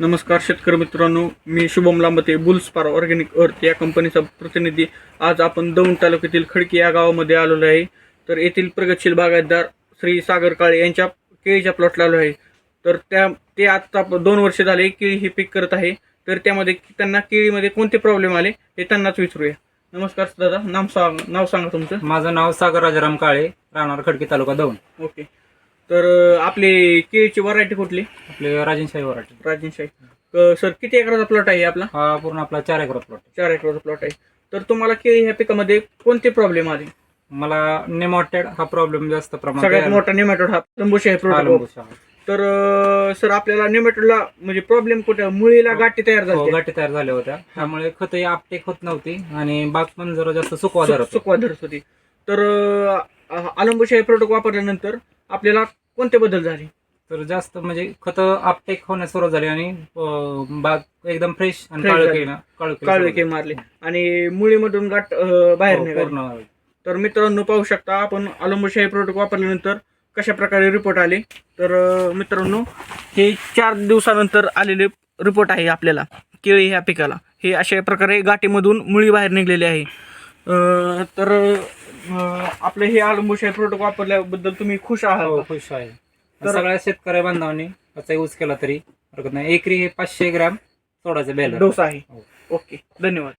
नमस्कार शेतकरी मित्रांनो मी शुभम लांबते बुल्स पार ऑर्गॅनिक अर्थ या कंपनीचा प्रतिनिधी. आज आपण दौंड तालुक्यातील खडकी या गावामध्ये आलेलो आहे. तर येथील प्रगतशील बागायतदार श्री सागर काळे यांच्या केळीच्या प्लॉटला आलो आहे. तर त्या ते आता प- दोन वर्ष झाले केळी हे पीक करत आहे. तर त्यामध्ये त्यांना केळीमध्ये कोणते प्रॉब्लेम आले हे त्यांनाच विचारूया. नमस्कार दादा नाम सांग नाव सांगा तुमचं. माझं नाव सागर राजाराम काळे राहणार खडकी तालुका दौंड. ओके तर आपली केळीची व्हरायटी कुठली आपले राजेशाही वराठी राजनशाही सर किती एकराचा प्लॉट आहे आपला हा पूर्ण आपला चार एकर प्लॉट चार एकराचा प्लॉट आहे तर तुम्हाला केळी ह्या पिकामध्ये कोणते प्रॉब्लेम आले मला नेमॉटेड हा प्रॉब्लेम जास्त प्रमाणात सगळ्यात आहे. मोठा निमॅटोड हा हा, लंबूशा. तर सर आपल्याला निमॅटोडला म्हणजे प्रॉब्लेम कुठे मुळीला गाठी तयार हो, झाली गाठी तयार झाल्या होत्या त्यामुळे खतही आपटेक होत नव्हती आणि बाग पण जरा जास्त सुकवा धरत होती. सुकवा धरत होती तर अलंबूशाही प्रोटोकॉल वापरल्यानंतर आपल्याला कोणते बदल झाले? तर जास्त म्हणजे खत आपटेक होण्यास सुरुवात झाली आणि अं, बाग एकदम फ्रेश आणि Fresh काळू झाली. काळू सुरुवात मारले. आणि मुळीमधून गाठ अं, बाहेर हो, निघाली. पूर्ण तर मित्रांनो पाहू शकता आपण अलंबशाही प्रोडक्ट वापरल्यानंतर कशा प्रकारे रिपोर्ट आले. तर अं, मित्रांनो हे चार दिवसानंतर आलेले रिपोर्ट आहे आपल्याला केळी ह्या पिकाला. हे अशा प्रकारे गाठीमधून मुळी बाहेर निघलेली आहे. अं, तर आपले हे अलंबशाही प्रोडक्ट वापरल्याबद्दल तुम्ही खुश आहात हो का? खुश आहे. तर- सगळ्या शेतकऱ्या बांधवांनी त्याचा यूज केला तरी हरकत नाही. एकरी हे पाचशे ग्रॅम सोडायचं बेल डोस आहे. हो. ओके. धन्यवाद.